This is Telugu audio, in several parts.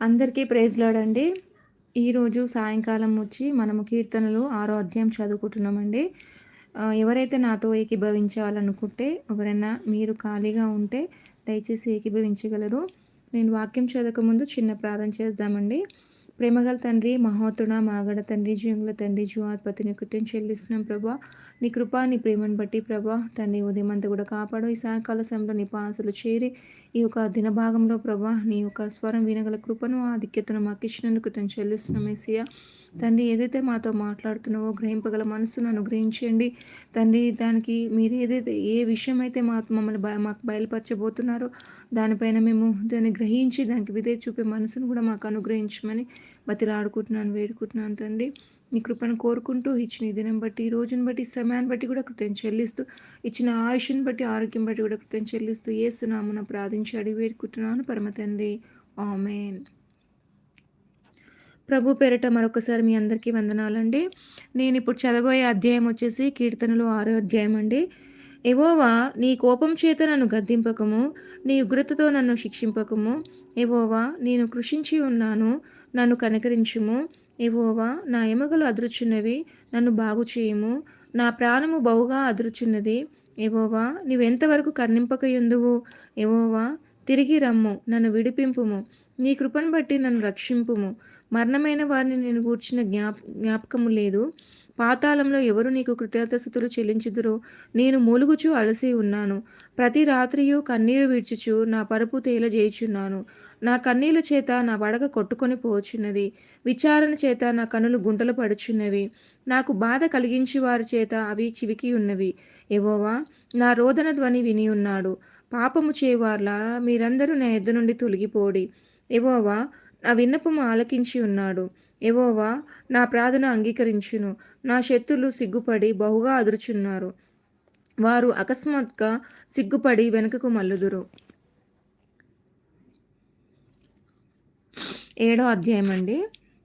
అందరికీ ప్రైజ్లాడండి ఈరోజు సాయంకాలం వచ్చి మనము కీర్తనలు ఆరో అధ్యాయం చదువుకుంటున్నామండి. ఎవరైతే నాతో ఏకీభవించాలనుకుంటే ఎవరైనా మీరు ఖాళీగా ఉంటే దయచేసి ఏకీభవించగలరు. నేను వాక్యం చదవక ముందు చిన్న ప్రార్థన చేద్దామండి. ప్రేమగల తండ్రి మహోత్తుడ మాగడ తండ్రి జీవుల తండ్రి జీవాత్పతిని కృత్యం చెల్లిస్తున్నాం ప్రభా. నీ కృపా నీ ప్రేమను బట్టి ప్రభా తండ్రి ఉదయం అంతా కూడా కాపాడు. ఈ సాయంకాల సమయంలో నీ పాసులు చేరి ఈ యొక్క దినభాగంలో ప్రభా నీ యొక్క స్వరం వినగల కృపను ఆధిక్యతను మాకు ఇచ్చినందుకు కృతం చెల్లిస్తున్నాం ఏసయ్య. తండ్రి ఏదైతే మాతో మాట్లాడుతున్నావో గ్రహింపగల మనసును అనుగ్రహించండి. తండ్రి దానికి మీరు ఏదైతే ఏ విషయం అయితే మా మమ్మల్ని మాకు బయలుపరచబోతున్నారో దానిపైన మేము దాన్ని గ్రహించి దానికి విధే చూపే మనసును కూడా మాకు అనుగ్రహించమని బతిలాడుకుంటున్నాను వేడుకుంటున్నాను తండ్రి. నీ కృపను కోరుకుంటూ ఇచ్చిన ఈ దినం బట్టి ఈ రోజుని బట్టి ఈ సమయాన్ని బట్టి కూడా కృతజ్ఞత చెల్లిస్తూ ఇచ్చిన ఆయుష్ని బట్టి ఆరోగ్యం బట్టి కూడా కృతజ్ఞత చెల్లిస్తూ ఏసునామున ప్రార్థించి అడిగి వేడుకుంటున్నాను. పరమ ఆమెన్. ప్రభు పేరిట మరొకసారి మీ అందరికీ వందనాలండి. నేను ఇప్పుడు చదవబోయే అధ్యాయం వచ్చేసి కీర్తనలు ఆరో అధ్యాయం అండి. ఎవోవా నీ కోపం చేత నన్ను గద్దింపకము నీ ఉగ్రతతో నన్ను శిక్షింపకము. ఎవోవా నేను కృషించి ఉన్నాను నన్ను కనికరించుము. ఎవోవా నా ఎముకలు అదురుచున్నవి నన్ను బాగు చేయము నా ప్రాణము బహుగా అదురుచున్నది. ఎవోవా నీవెంతవరకు కర్ణింపకయుందువు? ఎవోవా తిరిగి రమ్ము నన్ను విడిపింపుము. నీ కృపను బట్టి నన్ను రక్షింపుము. మరణమైన వారిని నేను కూర్చిన జ్ఞాప జ్ఞాపకము లేదు. పాతాళంలో ఎవరు నీకు కృతజ్ఞతలు చెల్లించుదురో? నేను మూలుగుచు అలసి ఉన్నాను. ప్రతి రాత్రియు కన్నీరు విడ్చుచు నా పరుపు తేలజేయుచున్నాను. నా కన్నీల చేత నా వడగ కొట్టుకొని పోచున్నది. విచారణ చేత నా కనులు గుంటలు పడుచున్నవి. నాకు బాధ కలిగించి వారి చేత అవి చివికి ఉన్నవి. ఎవోవా నా రోదన ధ్వని విని ఉన్నాడు. పాపము చేయవార్లారా మీరందరూ నా ఎద్దు నుండి తొలగిపోడి. ఎవోవా నా విన్నపము ఆలకించి ఉన్నాడు. ఎవోవా నా ప్రార్థన అంగీకరించును. నా శత్రులు సిగ్గుపడి బహుగా అదురుచున్నారు. వారు అకస్మాత్గా సిగ్గుపడి వెనుకకు మల్లుదురు ఏడో అధ్యాయం అండి.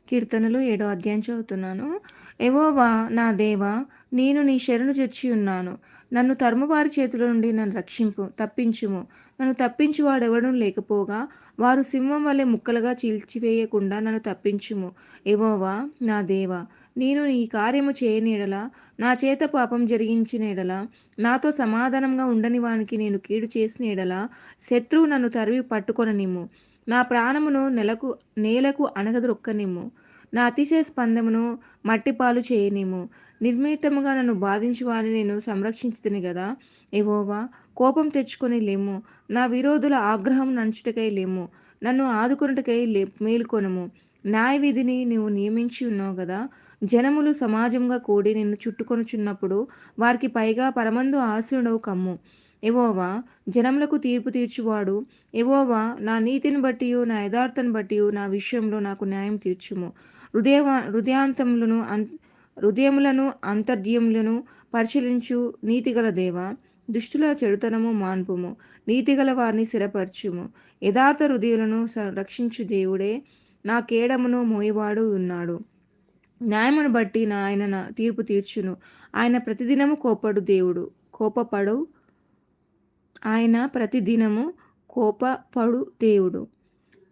కీర్తనలు ఏడో అధ్యాయం చదువుతున్నాను. ఎవోవా నా దేవా నేను నీ శరణు చొచ్చి ఉన్నాను. నన్ను తరుమువారి చేతుల నుండి నన్ను రక్షింపు తప్పించుము. నన్ను తప్పించువాడెవడూ లేకపోగా వారు సింహం వలె ముక్కలుగా చీల్చివేయకుండా నన్ను తప్పించుము. ఎవోవా నా దేవా నేను నీ కార్యము చేయనీడలా నా చేత పాపం జరిగించిన ఎడల నాతో సమాధానంగా ఉండని వానికి నేను కీడు చేసిన ఎడల శత్రువు నన్ను తరివి పట్టుకొననిమ్ము. నా ప్రాణమును నెలకు నేలకు అనగదొక్కనిమ్ము నా అతిశయ స్పందమును మట్టిపాలు చేయనిమ్ము. నిర్మితముగా నన్ను బాధించి వారిని నేను సంరక్షించుతుని కదా ఏవోవా కోపం తెచ్చుకొని లేము నా విరోధుల ఆగ్రహం నంచుటకై లేము నన్ను ఆదుకున్నటకై లే మేలుకొనము. న్యాయ విధిని నీవు నియమించి ఉన్నావు కదా జనములు సమాజంగా కూడి నిన్ను చుట్టుకొనుచున్నప్పుడు వారికి పైగా పరమందు ఆశుడవు కమ్ము. ఎవోవా జనములకు తీర్పు తీర్చువాడు. ఎవోవా నా నీతిని బట్టి నా యథార్థను బట్టి నా విషయంలో నాకు న్యాయం తీర్చుము. హృదయ హృదయాంతములను అం హృదయములను అంతర్జీయములను పరిశీలించు నీతిగల దేవ దుష్టుల చెడుతనము మాన్పుము. నీతిగల వారిని స్థిరపరచుము. యథార్థ హృదయులను రక్షించు దేవుడే నా కేడమును మోయవాడు ఉన్నాడు. న్యాయమును బట్టి నా ఆయన తీర్పు తీర్చును. ఆయన ప్రతిదినము కోపడు దేవుడు. కోపపడు ఆయన ప్రతిదినము కోపపడు దేవుడు.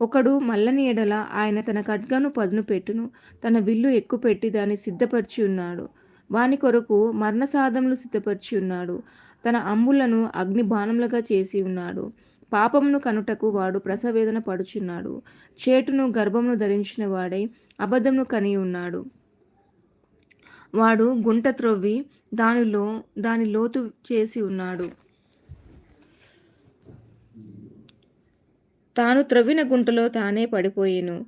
ఒకడు మల్లని ఎడల ఆయన తన ఖడ్గను పదును పెట్టును తన విల్లు ఎక్కుపెట్టి దాన్ని సిద్ధపరిచి ఉన్నాడు. వాని కొరకు మరణ సాధములు సిద్ధపరిచి ఉన్నాడు. తన అమ్ములను అగ్ని బాణములుగా చేసి ఉన్నాడు. పాపమును కనుటకు వాడు ప్రసవేదన పడుచున్నాడు. చేటును గర్భమును ధరించిన వాడై అబద్ధమును కని ఉన్నాడు. వాడు గుంట త్రొవ్వి దానిలో దాని లోతు చేసి ఉన్నాడు. తాను త్రవ్విన గుంటలో తానే పడిపోయేను.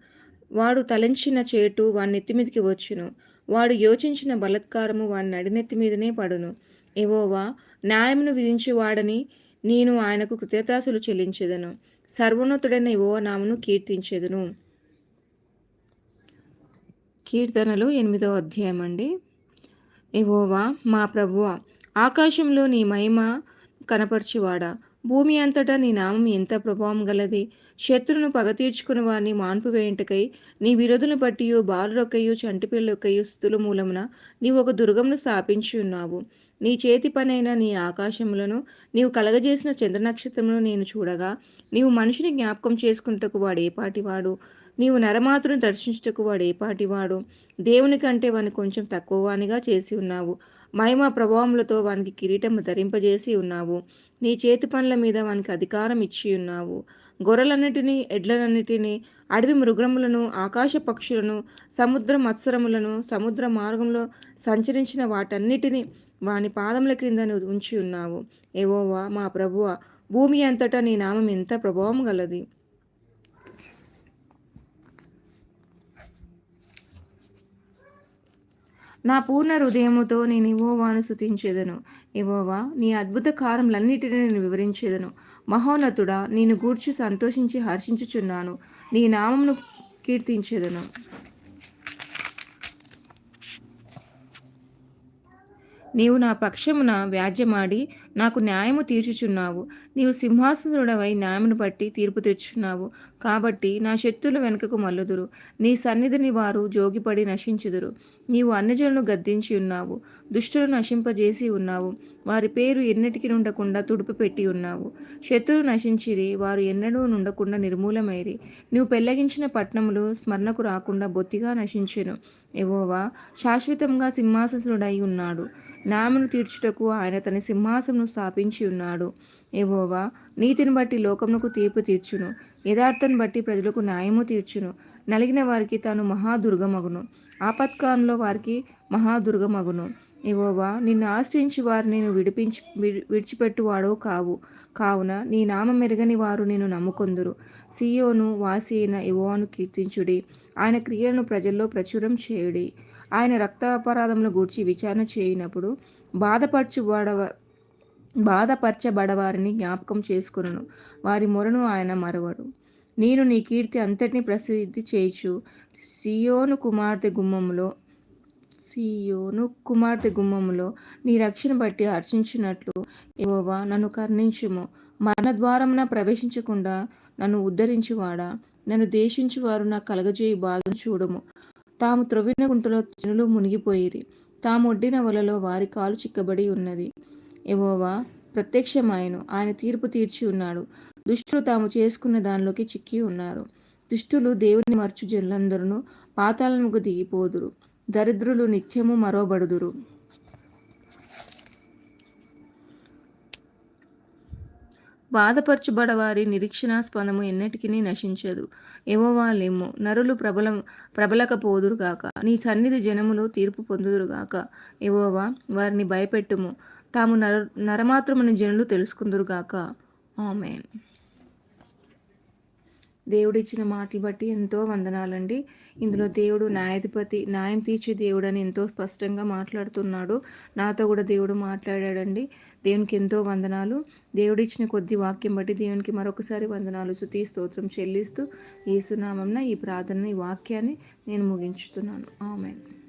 వాడు తలంచిన చేటు వాని నెత్తిమీదికి వచ్చును. వాడు యోచించిన బలత్కారము వాని నడినెత్తి మీదనే పడును. ఏవోవా న్యాయమును విధించేవాడని నేను ఆయనకు కృతజ్ఞతాసులు చెల్లించేదను. సర్వోన్నతుడైన ఏవో నామును కీర్తించేదను. కీర్తనలు ఎనిమిదో అధ్యాయం అండి ఏవోవా మా ప్రభువ ఆకాశంలో నీ మహిమ కనపరిచివాడా? భూమి అంతటా నీ నామం ఎంత ప్రభావం గలది? శత్రును పగ తీర్చుకుని వారిని మాన్పు వేయంటకై నీ విరోధులను బట్టియో బాలురొక్కయో చంటిపిల్లొక్కయో స్థుతుల మూలమున నీవు ఒక దుర్గమును స్థాపించి ఉన్నావు. నీ చేతి పనైన నీ ఆకాశములను నీవు కలగజేసిన చంద్ర నక్షత్రమును నేను చూడగా నీవు మనిషిని జ్ఞాపకం చేసుకుంటకు వాడేపాటివాడు నీవు నరమాతృని దర్శించుటకు వాడేపాటివాడు దేవుని కంటే వాని కొంచెం తక్కువ వానిగా చేసి ఉన్నావు. మహిమ ప్రభావములతో వానికి కిరీటము ధరింపజేసి ఉన్నావు. నీ చేతి పనుల మీద వానికి అధికారం ఇచ్చి ఉన్నావు. గొర్రెలన్నిటినీ ఎడ్లనన్నిటినీ అడవి మృగములను ఆకాశ పక్షులను సముద్ర మత్సరములను సముద్ర మార్గంలో సంచరించిన వాటన్నిటినీ వాని పాదముల క్రింద ఉంచి ఉన్నావు. ఏవోవా మా ప్రభువ భూమి అంతటా నీ నామం ఎంత ప్రభావం గలది. నా పూర్ణ హృదయముతో నేను ఇవోవాను స్థుతించేదను ఇవోవా నీ అద్భుత కారములన్నిటినీ నేను వివరించేదను. మహోన్నతుడా నేను గూర్చి సంతోషించి హర్షించుచున్నాను. నీ నామమును కీర్తించేదను. నీవు నా పక్షమున వ్యాజ్యమాడి నాకు న్యాయము తీర్చుచున్నావు. నీవు సింహాసనుడవై న్యాయమును బట్టి తీర్పు తెచ్చున్నావు కాబట్టి నా శక్తులు వెనుకకు మల్లుదురు నీ సన్నిధిని వారు జోగిపడి నశించుదురు. నీవు అన్నజనులను గద్దించి ఉన్నావు. దుష్టులు నశింపజేసి ఉన్నావు. వారి పేరు ఎన్నటికి నుండకుండా తుడుపు పెట్టి ఉన్నావు. శత్రువు నశించిరి. వారు ఎన్నడూ నుండకుండా నిర్మూలమైరి. నువ్వు పెళ్ళగించిన పట్టణములు స్మరణకు రాకుండా బొత్తిగా నశించెను. ఎవోవా శాశ్వతంగా సింహాసనుడై ఉన్నాడు. నామను తీర్చుటకు ఆయన తన సింహాసనం స్థాపించి ఉన్నాడు. ఏవోవా నీతిని బట్టి లోకమునకు తీర్పు తీర్చును. యథార్థను బట్టి ప్రజలకు న్యాయము తీర్చును. నలిగిన వారికి తాను మహాదుర్గమగును. ఆపత్కాలంలో వారికి మహాదుర్గమగును. ఇవోవా నిన్ను ఆశ్రయించి వారు నేను విడిపించి విడిచిపెట్టువాడో కావు. కావున నీ నామం మెరుగని వారు నేను నమ్ముకొందురు. సీయోను వాసి అయిన ఇవోను కీర్తించుడి. ఆయన క్రియలను ప్రజల్లో ప్రచురం చేయుడి. ఆయన రక్త అపరాధముల గూర్చి విచారణ చేయనప్పుడు బాధపరచుబడవ బాధపరచబడవారిని జ్ఞాపకం చేసుకును వారి మొరను ఆయన మరవడు. నేను నీ కీర్తి అంతటిని ప్రసిద్ధి చేయుచు. సియోను కుమార్తె గుమ్మములో సియోను కుమార్తె గుమ్మములో నీ రక్షణ బట్టి హర్షించినట్లు ఏవోవా నన్ను కర్ణించుము. మరణ ద్వారమున ప్రవేశించకుండా నన్ను ఉద్ధరించువాడా? నన్ను దేశించువారు నా కలగజేయి బాధను చూడము. తాము త్రొవిన గుంటలో జనులు మునిగిపోయిరి. తాము ఒడ్డిన వలలో వారి కాలు చిక్కబడి ఉన్నది. ఎవోవా ప్రత్యక్షమాయను. ఆయన తీర్పు తీర్చి ఉన్నాడు. దుష్టులు తాము చేసుకున్న దానిలోకి చిక్కి ఉన్నారు. దుష్టులు దేవుని మర్చు జనులందరూ పాతాలకు దిగిపోదురు. దరిద్రులు నిత్యము మరోబడుదురు బాధపరచుబడవారి నిరీక్షణాస్పదము ఎన్నటికీ నశించదు. ఏమోవాలేమో నరులు ప్రబల ప్రబలకపోదురుగాక. నీ సన్నిధి జనములు తీర్పు పొందుదురుగాక. ఏవోవా వారిని భయపెట్టుము. తాము నర నరమాత్రమని జనులు తెలుసుకుందురుగాక ఆమెన్. దేవుడిచ్చిన మాటలు బట్టి ఎంతో వందనాలండి. ఇందులో దేవుడు న్యాయాధిపతి న్యాయం తీర్చే దేవుడు అని ఎంతో స్పష్టంగా మాట్లాడుతున్నాడు. నాతో కూడా దేవుడు మాట్లాడాడండి. దేవునికి ఎంతో వందనాలు. దేవుడిచ్చిన కొద్ది వాక్యం బట్టి దేవునికి మరొకసారి వందనాలు శుతి స్తోత్రం చెల్లిస్తూ ఈ సునామంన ఈ ప్రార్థన ఈ వాక్యాన్ని నేను ముగించుతున్నాను. ఆమెన్.